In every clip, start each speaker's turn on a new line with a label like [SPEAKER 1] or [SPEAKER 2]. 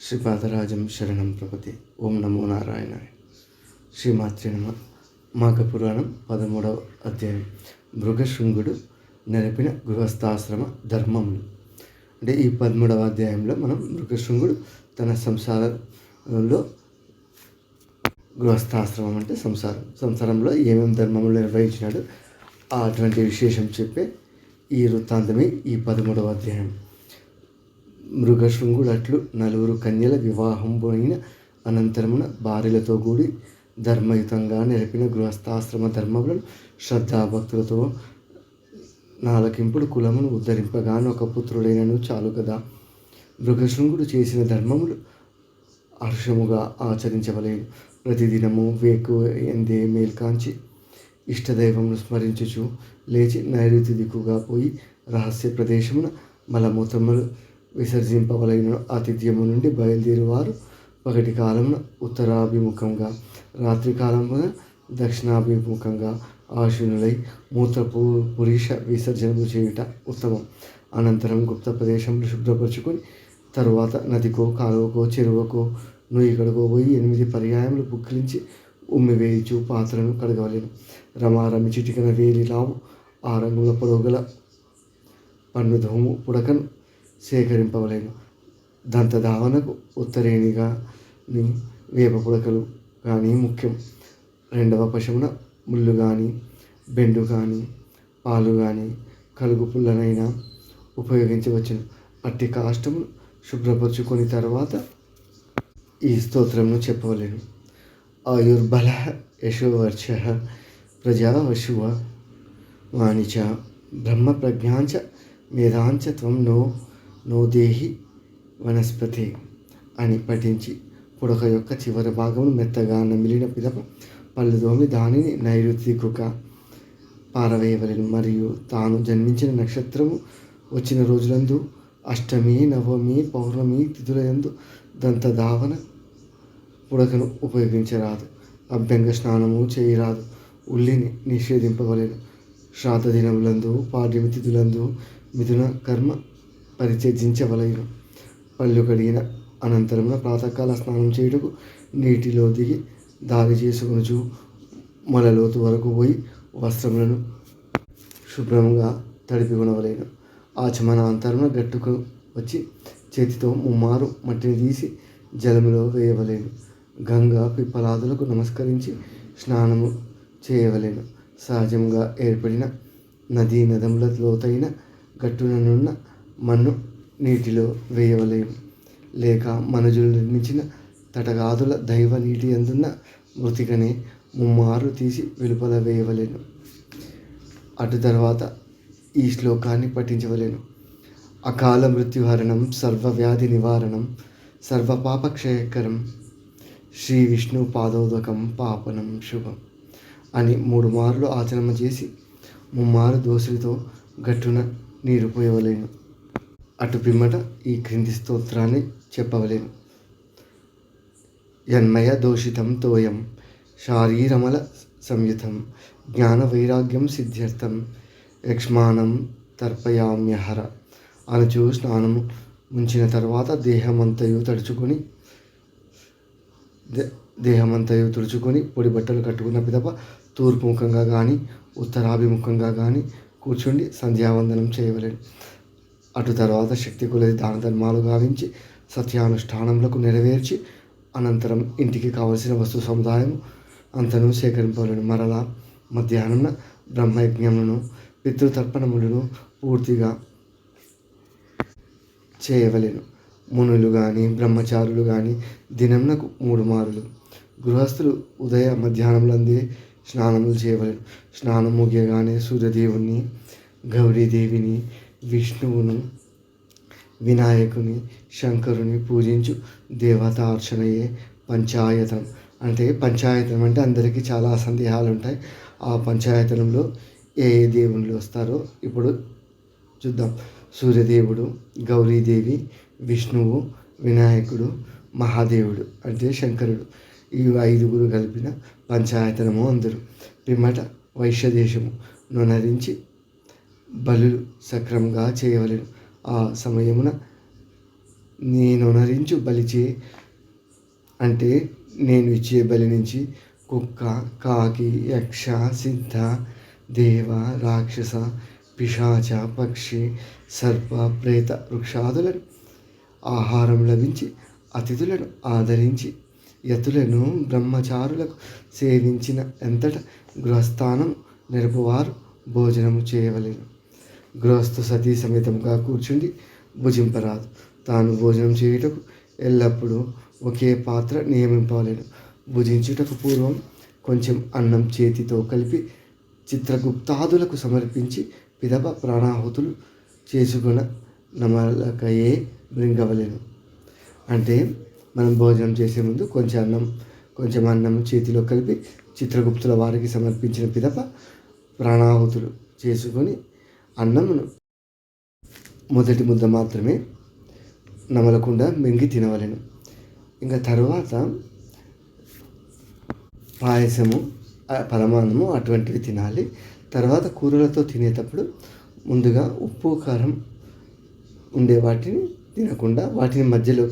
[SPEAKER 1] శ్రీపాదరాజం శరణం ప్రపతి. ఓం నమో నారాయణ శ్రీమాత్రి నమ. మాఘ పురాణం పదమూడవ అధ్యాయం. మృగశృంగుడు నెరపిన గృహస్థాశ్రమ ధర్మములు అంటే ఈ పదమూడవ అధ్యాయంలో మనం మృగశృంగుడు తన సంసారంలో గృహస్థాశ్రమం అంటే సంసారం. సంసారంలో ఏమేమి ధర్మములు నిర్వహించినాడు? అటువంటి విశేషం చెప్పే ఈ వృత్తాంతమే ఈ పదమూడవ అధ్యాయం. మృగశృంగుడు అట్లు నలుగురు కన్యల వివాహం పోయిన అనంతరమున భార్యలతో కూడి ధర్మయుతంగా నెరపిన గృహస్థాశ్రమ ధర్మములను శ్రద్ధాభక్తులతో నాలకింపుడు కులమును ఉద్ధరింపగాను ఒక పుత్రుడైనను చాలు కదా. మృగశృంగుడు చేసిన ధర్మములు హర్షముగా ఆచరించవలేదు ప్రతిదినము వేకు ఎందే మేల్కాంచి ఇష్టదైవమును స్మరించుచు లేచి నైరుతి దిక్కుగా పోయి రహస్య ప్రదేశమున మలమూత్రములు విసర్జింపవలైన ఆతిథ్యము నుండి బయలుదేరువారు పగటి కాలమున ఉత్తరాభిముఖంగా రాత్రి కాలమున దక్షిణాభిముఖంగా ఆశీనులై మూత్రపు పురుష విసర్జనము చేయుట ఉత్తమం. అనంతరం గుప్త ప్రదేశంలో శుభ్రపరచుకొని తరువాత నదికో కాలువకో చెరువుకో నుయ్యికడకో పోయి ఎనిమిది పర్యాయములు పుక్కిలించి ఉమ్మివేయచు పాత్రను కడగవలేను. రమారమి చిటికన వేలి లావు ఆ రంగుల పొడవుగల పన్నుధూము పుడకను సేకరింపవలేను. దంతధావనకు ఉత్తరేణిగా వేప పుడకలు కానీ ముఖ్యం. రెండవ పశువున ముళ్ళు కానీ బెండు కానీ పాలు కానీ కలుగు పుల్లనైనా ఉపయోగించవచ్చును. అట్టి కాష్టము శుభ్రపరుచుకొని తర్వాత ఈ స్తోత్రంను చెప్పవలేను. ఆయుర్బల యశోవర్ష ప్రజావశువ వాణిచ బ్రహ్మ ప్రజ్ఞాంచ మేధాంచ త్వం నో నోదేహి వనస్పతి అని పఠించి పుడక యొక్క చివరి భాగమును మెత్తగా నమిలిన పిదప పళ్ళు దోమి దానిని నైరుతికుగా పారవేయవలెను. మరియు తాను జన్మించిన నక్షత్రము వచ్చిన రోజులందు అష్టమి నవమి పౌర్ణమి తిథులయందు దంతధావన పుడకను ఉపయోగించరాదు. అభ్యంగ స్నానము చేయరాదు. ఉల్లిని నిషేధింపవలెను. శ్రాద్ధ దినములందు పాడ్యమి తిథులందు మిథున కర్మ పరిత్యజించవలెను పళ్ళు కడిగిన అనంతరమున ప్రాతకాల స్నానం చేయుటకు నీటిలో దిగి దారి చేసుకొనుచు మొలలోతు వరకు పోయి వస్త్రములను శుభ్రంగా తడిపి కొనవలేను. ఆచమనాంతరమున గట్టుకు వచ్చి చేతితో ముమ్మారు మట్టిని తీసి జలములో వేయవలేను. గంగా పిప్పలాదులకు నమస్కరించి స్నానము చేయవలేను. సహజంగా ఏర్పడిన నదీ నదముల లోతైన గట్టుననున్న మన్ను నీటిలో వేయవలేను లేక మనుజులు నిర్మించిన తటగాదుల దైవ నీటి అందున్న మృతికనే ముమ్మారు తీసి వెలుపల వేయవలేను. అటు తర్వాత ఈ శ్లోకాన్ని పఠించవలేను. అకాల మృత్యుహరణం సర్వవ్యాధి నివారణం సర్వపాపక్షయకరం శ్రీ విష్ణు పాదోదకం పాపనం శుభం అని మూడు మార్లు ఆచరణ చేసి ముమ్మారు దోసులతో గట్టున నీరు పోయవలేను. అటు పిమ్మట ఈ క్రింది స్తోత్రాన్ని చెప్పవలేను. యన్మయ దోషితం తోయం శారీరమల సంయుతం జ్ఞాన వైరాగ్యం సిద్ధ్యర్థం యక్ష్మానం తర్పయామ్యహర. అనుచు స్నానము ముంచిన తర్వాత దేహమంతయు తడుచుకొని దేహమంతయు తుడుచుకొని పొడి బట్టలు కట్టుకున్న పిదప తూర్పు ముఖంగా కానీ ఉత్తరాభిముఖంగా కానీ కూర్చుండి సంధ్యావందనం చేయవలేను. అటు తర్వాత శక్తి కొలది దాన ధర్మాలు గావించి సత్యానుష్ఠానములకు నెరవేర్చి అనంతరం ఇంటికి కావలసిన వస్తు సముదాయం అంతను సేకరింపలను మరలా మధ్యాహ్నం బ్రహ్మయజ్ఞములను పితృతర్పణములను పూర్తిగా చేయవలెను. మునులు కానీ బ్రహ్మచారులు కానీ దినంనకు మూడు మారులు. గృహస్థులు ఉదయ మధ్యాహ్నంలందే స్నానములు చేయవలెను. స్నానం ముగియగానే సూర్యదేవుని గౌరీదేవిని విష్ణువును వినాయకుని శంకరుని పూజించు దేవతార్చనయే పంచాయతం. అంటే పంచాయతనం అంటే అందరికీ చాలా సందేహాలు ఉంటాయి ఆ పంచాయతనంలో ఏ ఏ దేవుళ్ళు వస్తారో ఇప్పుడు చూద్దాం. సూర్యదేవుడు గౌరీదేవి విష్ణువు వినాయకుడు మహాదేవుడు అంటే శంకరుడు. ఈ ఐదుగురు కలిపిన పంచాయతనము అందరు. పిమ్మట వైశ్యదేశము నొనరించి బలులు సక్రమంగా చేయవలెను. ఆ సమయమున నేనొనరించు బలిచే అంటే నేను ఇచ్చే బలి నుంచి కుక్క కాకి యక్ష సిద్ధ దేవ రాక్షస పిశాచ పక్షి సర్ప ప్రేత వృక్షాదులను ఆహారం లభించి అతిథులను ఆదరించి యతులను బ్రహ్మచారులకు సేవించిన ఎంతట గృహస్థానం నిరపువారు భోజనము చేయవలేను. గృహస్థ సతీ సమేతంగా కూర్చుండి భుజింపరాదు. తాను భోజనం చేయుటకు ఎల్లప్పుడూ ఒకే పాత్ర నియమింపలేను భుజించుటకు పూర్వం కొంచెం అన్నం చేతితో కలిపి చిత్రగుప్తాదులకు సమర్పించి పిదప ప్రాణాహుతులు చేసుకున్న నమలకయే మృంగవలేను. అంటే మనం భోజనం చేసే ముందు కొంచెం అన్నం కొంచెం అన్నం చేతిలో కలిపి చిత్రగుప్తుల వారికి సమర్పించిన పిదప ప్రాణాహుతులు చేసుకొని అన్నమును. మొదటి ముద్ద మాత్రమే నమలకుండా మింగి తినవలెను. ఇంకా తర్వాత పాయసము పరమాన్నము అటువంటివి తినాలి. తర్వాత కూరలతో తినేటప్పుడు ముందుగా ఉప్పు కారం ఉండే వాటిని తినకుండా వాటిని మధ్యలో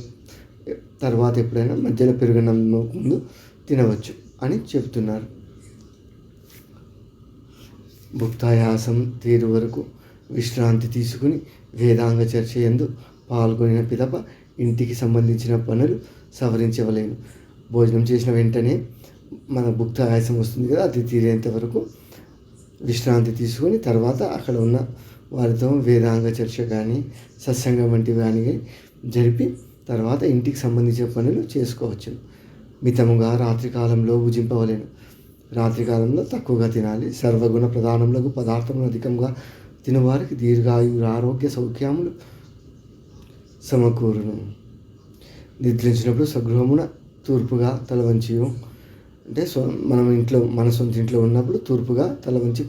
[SPEAKER 1] తర్వాత ఎప్పుడైనా మధ్యలో పెరుగన్నం ముందు తినవచ్చు అని చెప్తున్నారు. భుక్తాయాసం తీరు వరకు విశ్రాంతి తీసుకుని వేదాంగ చర్చ ఎందు పాల్గొనిన పిదప ఇంటికి సంబంధించిన పనులు సవరించవలేను. భోజనం చేసిన వెంటనే మన భుక్త ఆయాసం వస్తుంది కదా అది తీరేంత వరకు విశ్రాంతి తీసుకొని తర్వాత అక్కడ ఉన్న వారితో వేదాంగ చర్చ కానీ సత్సంగం వంటివి కానీ జరిపి తర్వాత ఇంటికి సంబంధించిన పనులు చేసుకోవచ్చు. మితముగా రాత్రికాలంలో భుజింపవలేను. రాత్రికాలంలో తక్కువగా తినాలి. సర్వగుణ ప్రధానములకు పదార్థములు అధికంగా తినవారికి దీర్ఘాయు ఆరోగ్య సౌఖ్యములు సమకూరును. నిద్రించినప్పుడు స్వగృహమున తూర్పుగా తల వంచి అంటే స్వ మనం ఇంట్లో మన సొంత ఇంట్లో ఉన్నప్పుడు తూర్పుగా తల వంచి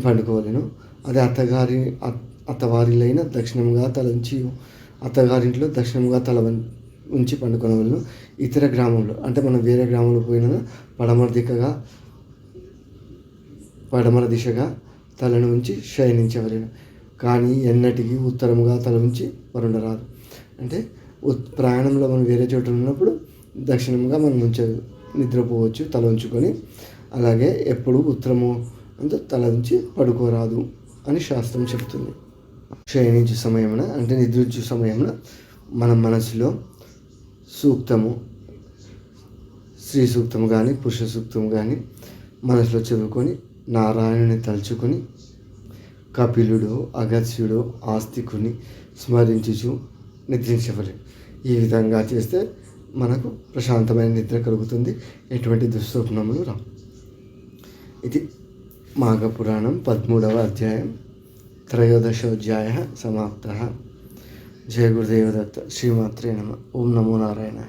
[SPEAKER 1] పండుకోవాలను. అదే అత్తగారి అత్తవారిలైన దక్షిణంగా తల ఉంచి అత్తగారింట్లో దక్షిణంగా తల ఉంచి పండుకోవలను ఇతర గ్రామంలో అంటే మనం వేరే గ్రామంలో పోయినా పడమర దిక్కగా పడమర దిశగా తలను ఉంచి శయనించవలను. కానీ ఎన్నటికీ ఉత్తరముగా తల ఉంచి వరుండరాదు. అంటే ప్రయాణంలో మనం వేరే చోట ఉన్నప్పుడు దక్షిణంగా మనం ఉంచ నిద్రపోవచ్చు తల ఉంచుకొని. అలాగే ఎప్పుడు ఉత్తరము అంటే తల ఉంచి పడుకోరాదు అని శాస్త్రం చెప్తుంది. క్షయించు సమయమున అంటే నిద్రించు సమయమున మన మనసులో సూక్తము స్త్రీ సూక్తము కానీ పురుష సూక్తము కానీ మనసులో చదువుకొని నారాయణుని తలుచుకుని కపిలుడు అగత్స్యుడు ఆస్తికుని స్మరించుచు నిద్రించవలి. ఈ విధంగా చేస్తే మనకు ప్రశాంతమైన నిద్ర కలుగుతుంది. ఎటువంటి దుస్వప్నములు రా ఇది మాఘపురాణం పదమూడవ అధ్యాయం త్రయోదశోధ్యాయ సమాప్త. జయ గురుదేవదత్త. శ్రీమాత్రే నమ. ఓం నమో నారాయణ